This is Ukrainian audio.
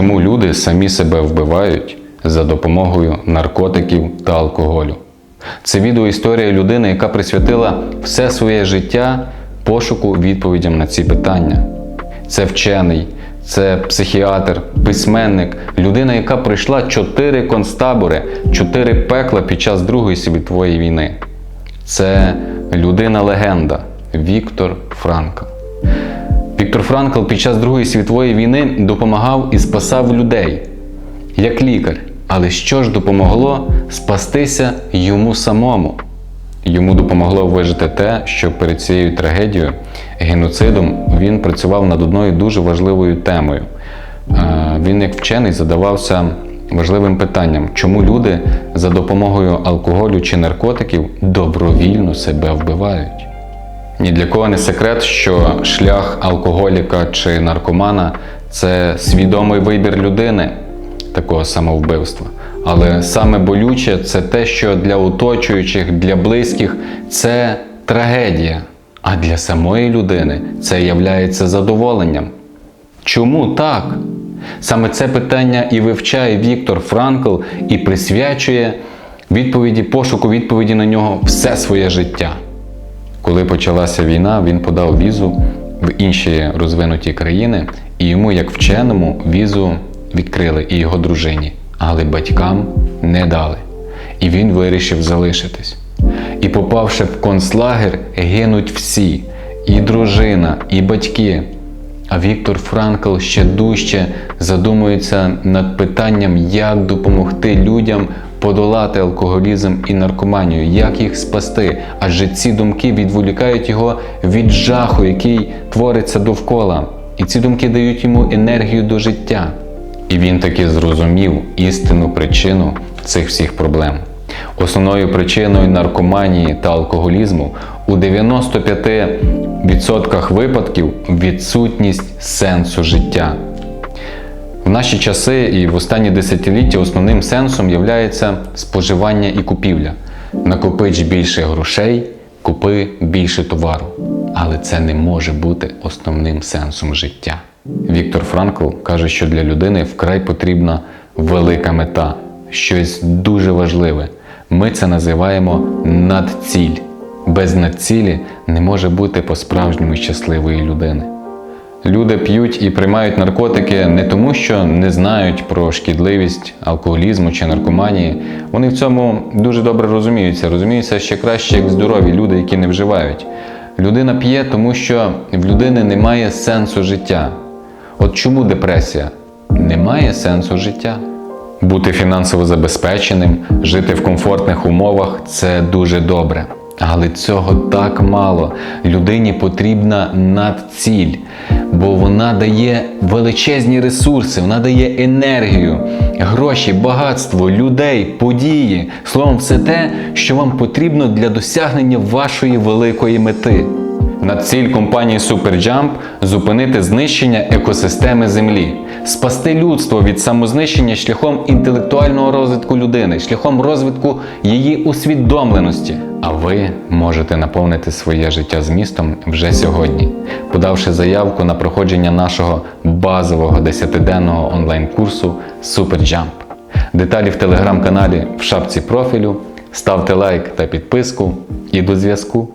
Чому люди самі себе вбивають за допомогою наркотиків та алкоголю? Це відео історія людини, яка присвятила все своє життя пошуку відповідям на ці питання. Це вчений, це психіатр, письменник, людина, яка пройшла чотири концтабори, чотири пекла під час Другої світової війни. Це людина-легенда Віктор Франкл. Віктор Франкл під час Другої світової війни допомагав і спасав людей як лікар. Але що ж допомогло спастися йому самому? Йому допомогло вижити те, що перед цією трагедією, геноцидом, він працював над одною дуже важливою темою. Е, Він, як вчений, задавався важливим питанням, чому люди за допомогою алкоголю чи наркотиків добровільно себе вбивають. Ні для кого не секрет, що шлях алкоголіка чи наркомана це свідомий вибір людини такого самовбивства. Але саме болюче це те, що для оточуючих, для близьких це трагедія, а для самої людини це являється задоволенням. Чому так? Саме це питання і вивчає Віктор Франкл і присвячує відповіді, пошуку відповіді на нього все своє життя. Коли почалася війна, він подав візу в інші розвинуті країни, і йому, як вченому, візу відкрили і його дружині, але батькам не дали. І він вирішив залишитись. І попавши в концлагер, гинуть всі: і дружина, і батьки. А Віктор Франкл ще дужче задумується над питанням, як допомогти людям подолати алкоголізм і наркоманію, як їх спасти. Адже ці думки відволікають його від жаху, який твориться довкола. І ці думки дають йому енергію до життя. І він таки зрозумів істинну причину цих всіх проблем. Основною причиною наркоманії та алкоголізму у 95% випадків відсутність сенсу життя. В наші часи і в останні десятиліття основним сенсом є споживання і купівля. Накопич більше грошей, купи більше товару. Але це не може бути основним сенсом життя. Віктор Франкл каже, що для людини вкрай потрібна велика мета, щось дуже важливе. Ми це називаємо надціль. Без надцілі не може бути по-справжньому щасливої людини. Люди п'ють і приймають наркотики не тому, що не знають про шкідливість алкоголізму чи наркоманії. Вони в цьому дуже добре розуміються. Розуміються ще краще, як здорові люди, які не вживають. Людина п'є, тому що в людини немає сенсу життя. От чому депресія? Немає сенсу життя. Бути фінансово забезпеченим, жити в комфортних умовах це дуже добре. Але цього так мало. Людині потрібна надціль, бо вона дає величезні ресурси, вона дає енергію, гроші, багатство, людей, події. Словом, все те, що вам потрібно для досягнення вашої великої мети. Надціль компанії SuperJump – зупинити знищення екосистеми Землі, спасти людство від самознищення шляхом інтелектуального розвитку людини, шляхом розвитку її усвідомленості. А ви можете наповнити своє життя змістом вже сьогодні, подавши заявку на проходження нашого базового 10-денного онлайн-курсу SuperJump. Деталі в телеграм-каналі в шапці профілю. Ставте лайк та підписку і до зв'язку.